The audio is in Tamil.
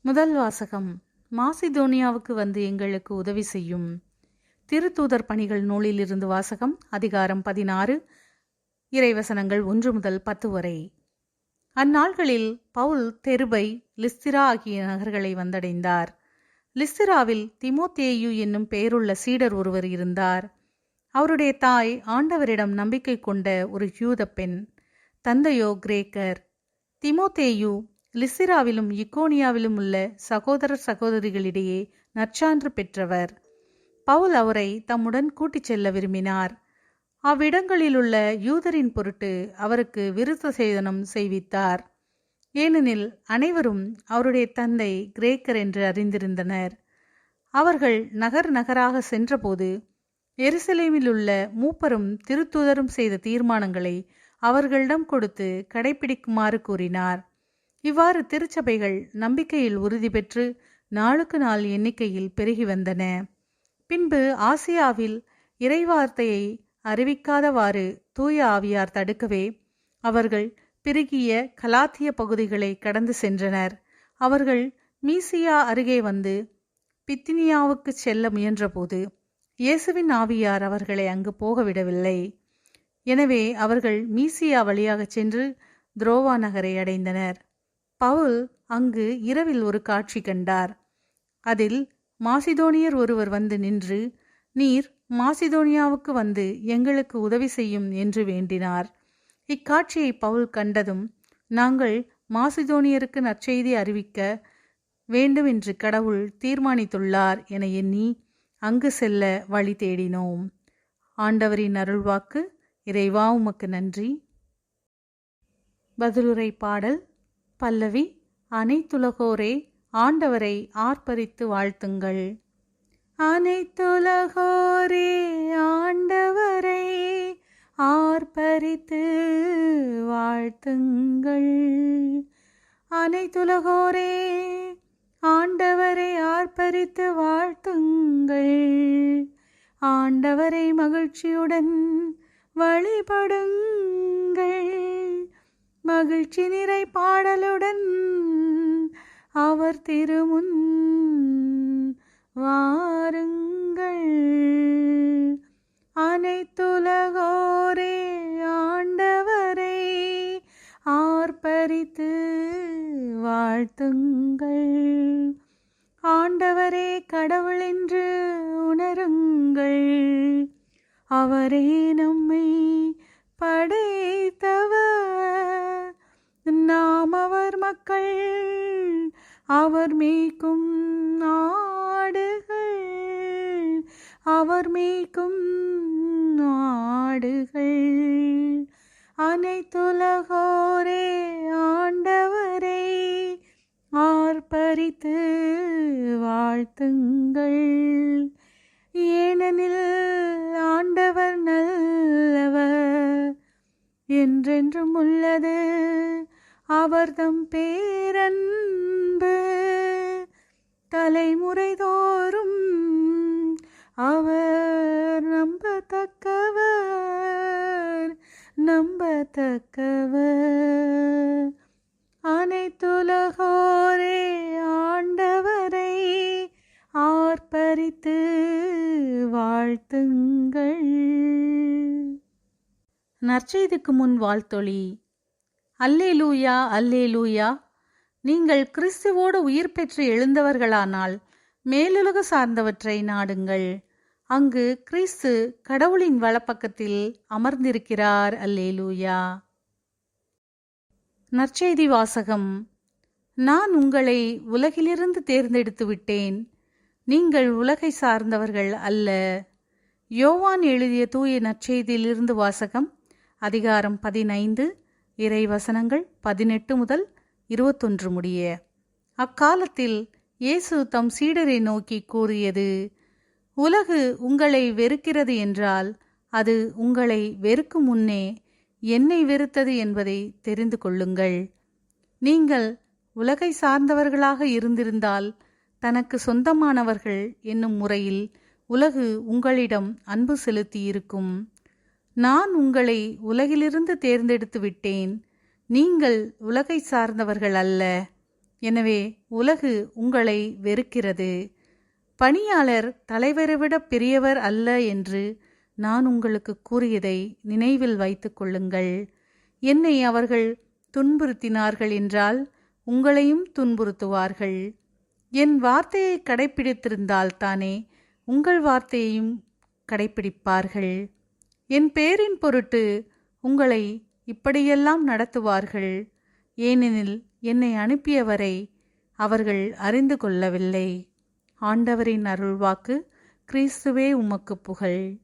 முதல் வாசகம் மாசிதோனியாவுக்கு வந்து எங்களுக்கு உதவி செய்யும். திருத்தூதர் பணிகள் நூலிலிருந்து வாசகம் அதிகாரம் பதினாறு இறைவசனங்கள் ஒன்று முதல் பத்து வரை. அந்நாள்களில் பவுல் தெருபை லிஸ்திரா ஆகிய நகர்களை வந்தடைந்தார். லிஸ்திராவில் திமோத்தேயு என்னும் பெயருள்ள சீடர் ஒருவர் இருந்தார். அவருடைய தாய் ஆண்டவரிடம் நம்பிக்கை கொண்ட ஒரு யூத பெண் தந்தையோ கிரேக்கர். திமோத்தேயு லிசிராவிலும் இக்கோனியாவிலும் உள்ள சகோதரர் சகோதரிகளிடையே நற்சான்று பெற்றவர். பவுல் அவரை தம்முடன் கூட்டிச் செல்ல விரும்பினார். அவ்விடங்களிலுள்ள யூதரின் பொருட்டு அவருக்கு விருத்த சேதனம் செய்வித்தார். ஏனெனில் அனைவரும் அவருடைய தந்தை கிரேக்கர் என்று அறிந்திருந்தனர். அவர்கள் நகர் நகராக சென்றபோது எருசலேமில் உள்ள மூப்பரும் திருத்தூதரும் செய்த தீர்மானங்களை அவர்களிடம் கொடுத்து கடைபிடிக்குமாறு கூறினார். இவ்வாறு திருச்சபைகள் நம்பிக்கையில் உறுதி பெற்று நாளுக்கு நாள் எண்ணிக்கையில் பெருகி வந்தன. பின்பு ஆசியாவில் இறைவார்த்தையை அறிவிக்காதவாறு தூய ஆவியார் தடுக்கவே அவர்கள் பெருகிய கலாத்திய பகுதிகளை கடந்து சென்றனர். அவர்கள் மீசியா அருகே வந்து பித்தினியாவுக்கு செல்ல முயன்றபோது இயேசுவின் ஆவியார் அவர்களை அங்கு போகவிடவில்லை. எனவே அவர்கள் மீசியா வழியாக சென்று துரோவா நகரை அடைந்தனர். பவுல் அங்கு இரவில் ஒரு காட்சி கண்டார். அதில் மாசிதோனியர் ஒருவர் வந்து நின்று நீர் மாசிதோனியாவுக்கு வந்து எங்களுக்கு உதவி செய்யும் என்று வேண்டினார். இக்காட்சியை பவுல் கண்டதும் நாங்கள் மாசிதோனியருக்கு நற்செய்தி அறிவிக்க வேண்டும் என்று கடவுள் தீர்மானித்துள்ளார் என எண்ணி அங்கு செல்ல வழி தேடினோம். ஆண்டவரின் அருள்வாக்கு இறைவா உமக்கு நன்றி. பதிலுரை பாடல் பல்லவி அனைத்துலகோரே ஆண்டவரை ஆர்ப்பரித்து வாழ்த்துங்கள். அனைத்துலகோரே ஆண்டவரை ஆர்ப்பரித்து வாழ்த்துங்கள். அனைத்துலகோரே ஆண்டவரை ஆர்ப்பரித்து வாழ்த்துங்கள். ஆண்டவரை மகிழ்ச்சியுடன் வழிபடுங்கள். மகிழ்ச்சி நிறை பாடலுடன் அவர் திருமுன் வாருங்கள். அனைத்துலகோரே ஆண்டவரை ஆர்ப்பரித்து வாழ்த்துங்கள். ஆண்டவரே கடவுள் என்று உணருங்கள். அவரே நம்மை படைத்தவர். மக்கள் அவர் மேய்க்கும் நாடுகள் அவர் மேய்க்கும் நாடுகள். அனைத்துலகோரே ஆண்டவரை ஆர்ப்பரித்து வாழ்த்துங்கள். ஏனெனில் ஆண்டவர் நல்லவர் என்றென்றும் உள்ளது. அவர்தம் பேரன்பு தலைமுறை தோறும் அவர் நம்பத்தக்கவர் நம்பத்தக்கவர். அனைத்துலகோரே ஆண்டவரை ஆர்ப்பரித்து வாழ்த்துங்கள். நற்செய்திக்கு முன் வாழ்த்தொழி அல்லேலூயா அல்லேலூயா. நீங்கள் கிறிஸ்துவோடு உயிர் பெற்று எழுந்தவர்களானால் மேலுலக சார்ந்தவற்றை நாடுங்கள். அங்கு கிறிஸ்து கடவுளின் வலப்பக்கத்தில் அமர்ந்திருக்கிறார். அல்லேலூயா. நற்செய்தி வாசகம். நான் உங்களை உலகிலிருந்து தேர்ந்தெடுத்து விட்டேன். நீங்கள் உலகை சார்ந்தவர்கள் அல்ல. யோவான் எழுதிய தூய நற்செய்தியிலிருந்து வாசகம் அதிகாரம் பதினைந்து இறை வசனங்கள் பதினெட்டு முதல் இருபத்தொன்று முடிய. அக்காலத்தில் இயேசு தம் சீடரை நோக்கி கூறியது உலகு உங்களை வெறுக்கிறது என்றால் அது உங்களை வெறுக்கும் முன்னே என்னை வெறுத்தது என்பதை தெரிந்து கொள்ளுங்கள். நீங்கள் உலகை சார்ந்தவர்களாக இருந்திருந்தால் தனக்கு சொந்தமானவர்கள் என்னும் முறையில் உலகு உங்களிடம் அன்பு செலுத்தியிருக்கும். நான் உங்களை உலகிலிருந்து தேர்ந்தெடுத்து விட்டேன். நீங்கள் உலகை சார்ந்தவர்கள் அல்ல. எனவே உலகு உங்களை வெறுக்கிறது. பணியாளர் தலைவரை விட பெரியவர் அல்ல என்று நான் உங்களுக்கு கூறியதை நினைவில் வைத்து கொள்ளுங்கள். என்னை அவர்கள் துன்புறுத்தினார்கள் என்றால் உங்களையும் துன்புறுத்துவார்கள். என் வார்த்தையை கடைப்பிடித்திருந்தால் தானே உங்கள் வார்த்தையையும் கடைப்பிடிப்பார்கள். என் பேரின் பொருட்டு உங்களை இப்படியெல்லாம் நடத்துவார்கள். ஏனெனில் என்னை அனுப்பியவரை அவர்கள் அறிந்து கொள்ளவில்லை. ஆண்டவரின் அருள்வாக்கு கிறிஸ்துவே உமக்கு புகழ்.